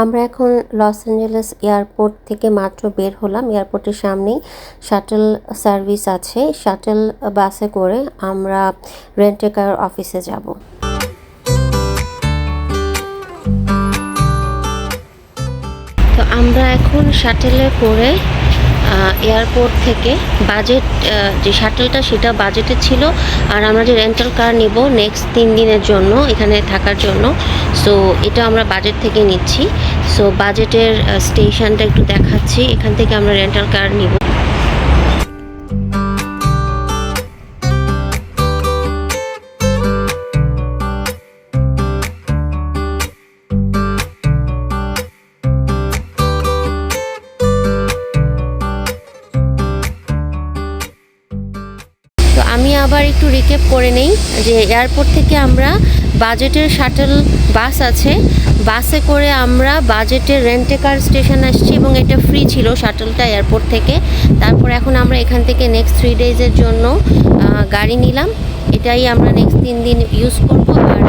আমরা এখন Los Angeles airport থেকে মাত্র বের হলাম। এয়ারপোর্টের সামনেই শাটল সার্ভিস আছে। শাটল বাসে করে আমরা রেন্টেকার অফিসে যাব। তো আমরা এখন শাটেলে করে এয়ারপোর্ট থেকে বাজেট যে শাটলটা সেটা বাজেটে ছিল, আর আমরা যে রেন্টাল কার নিব নেক্সট তিন দিনের জন্য, এখানে থাকার জন্য। সো এটা আমরা বাজেট থেকে নিচ্ছি। সো বাজেটের স্টেশনটা একটু দেখাচ্ছি। এখান থেকে আমরা রেন্টাল কার নিব। আমি আবার একটু রিকেপ করে নেই যে এয়ারপোর্ট থেকে আমরা বাজেটের শাটল বাস আছে। বাসে করে আমরা বাজেটের রেন্টেকার স্টেশন আসছি এবং এটা ফ্রি ছিল শাটলটা এয়ারপোর্ট থেকে। তারপর এখন আমরা এখান থেকে নেক্সট থ্রি ডেজের জন্য গাড়ি নিলাম। এটাই আমরা নেক্সট তিন দিন ইউজ করব। আর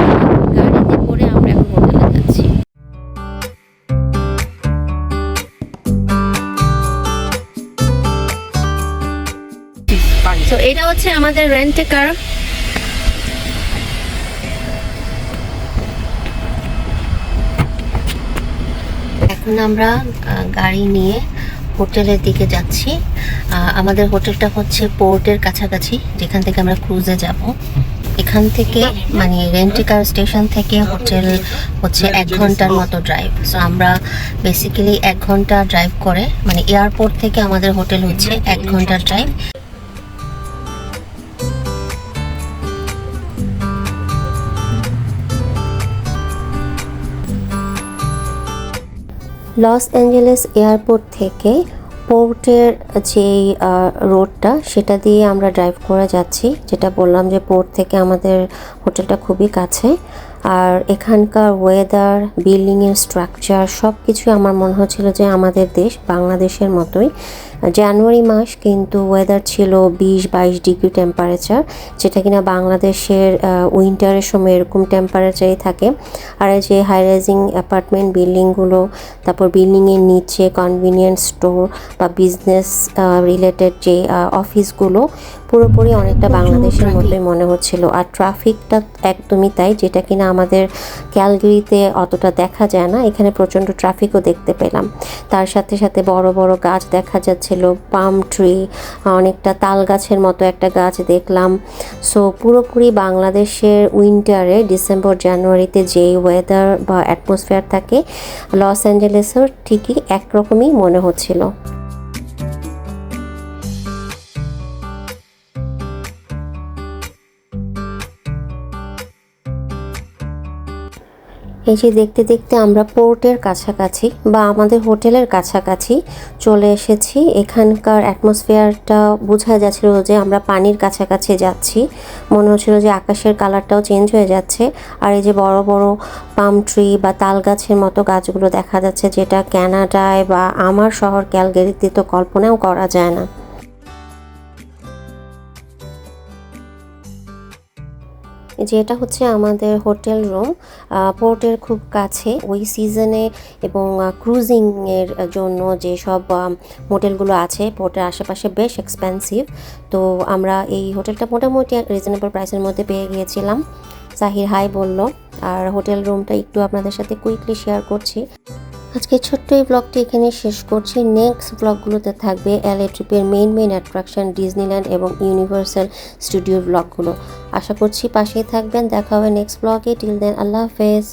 তো এটা হচ্ছে আমাদের রেন্টে কার এখন আমরা গাড়ি নিয়ে হোটেলের দিকে যাচ্ছি। আমাদের হোটেলটা হচ্ছে পোর্টের কাছাকাছি, যেখান থেকে আমরা ক্রুজে যাব। এখান থেকে মানে রেন্টিকার স্টেশন থেকে হোটেল হচ্ছে এক ঘণ্টার মতো ড্রাইভ সো আমরা বেসিক্যালি এক ঘণ্টা ড্রাইভ করে মানে এয়ারপোর্ট থেকে আমাদের হোটেল হচ্ছে এক ঘণ্টার ড্রাইভ লস অ্যাঞ্জেলেস এয়ারপোর্ট থেকে পোর্টের যে রোডটা, সেটা দিয়ে আমরা ড্রাইভ করে যাচ্ছি। যেটা বললাম যে পোর্ট থেকে আমাদের হোটেলটা খুবই কাছে। আর এখানকার ওয়েদার বিল্ডিংয়ের স্ট্রাকচার সব কিছুই আমার মনে হচ্ছিল যে আমাদের দেশ বাংলাদেশের মতোই। জানুয়ারি মাস কিন্তু ওয়েদার ছিল বিশ বাইশ ডিগ্রি টেম্পারেচার যেটা কিনা বাংলাদেশের উইন্টারের সময় এরকম টেম্পারেচারই থাকে। আর এই যে হাই রাইজিং অ্যাপার্টমেন্ট বিল্ডিংগুলো তারপর বিল্ডিংয়ের নিচে কনভিনিয়েন্স স্টোর বা বিজনেস রিলেটেড যে অফিসগুলো পুরোপুরি অনেকটা বাংলাদেশের মতোই মনে হচ্ছিল। আর ট্রাফিকটা একদমই তাই, যেটা কিনা আমাদের ক্যালগিরিতে অতটা দেখা যায় না। এখানে প্রচণ্ড ট্রাফিকও দেখতে পেলাম। তার সাথে সাথে বড় বড় গাছ দেখা যাচ্ছিল, পাম ট্রি, অনেকটা তাল গাছের মতো একটা গাছ দেখলাম। সো পুরোপুরি বাংলাদেশের উইন্টারে ডিসেম্বর, জানুয়ারিতে যেই ওয়েদার বা অ্যাটমসফিয়ার থাকে, লস অ্যাঞ্জেলেসের ঠিকই একরকমই মনে হচ্ছিল। এই যে দেখতে দেখতে আমরা পোর্টের কাছাকাছি বা আমাদের হোটেলের কাছাকাছি চলে এসেছি। এখানকার অ্যাটমসফিয়ারটা বোঝা যাচ্ছিল যে আমরা পানির কাছাকাছি যাচ্ছি। মনে হচ্ছিল যে আকাশের কালারটাও চেঞ্জ হয়ে যাচ্ছে। আর এই যে বড় বড় পাম ট্রি বা তাল গাছের মতো গাছগুলো দেখা যাচ্ছে, যেটা ক্যানাডায় বা আমার শহর ক্যালগেরিতে তো কল্পনাও করা যায় না। যে এটা হচ্ছে আমাদের হোটেল রুম পোর্টের খুব কাছে। ওই সিজনে এবং ক্রুজিং এর জন্য যে সব হোটেলগুলো আছে, পোর্টের আশেপাশে বেশ এক্সপেন্সিভ তো আমরা এই হোটেলটা মোটামুটি রিজনেবল প্রাইসের মধ্যে পেয়ে গিয়েছিলাম। সাহির হাই বলল, আর হোটেল রুমটা একটু আপনাদের সাথে কুইকলি শেয়ার করছি। আজকে ছোট্ট এই ব্লগটি এখানে শেষ করছি। নেক্সট ব্লগগুলোতে থাকবে এলএ ট্রিপের মেইন মেইন অ্যাট্রাকশন ডিজনিল্যান্ড এবং ইউনিভার্সাল স্টুডিওর ব্লগগুলো আশা করছি পাশেই থাকবেন। দেখা হবে নেক্সট ব্লগে টিল দেন আল্লাহ হাফেজ।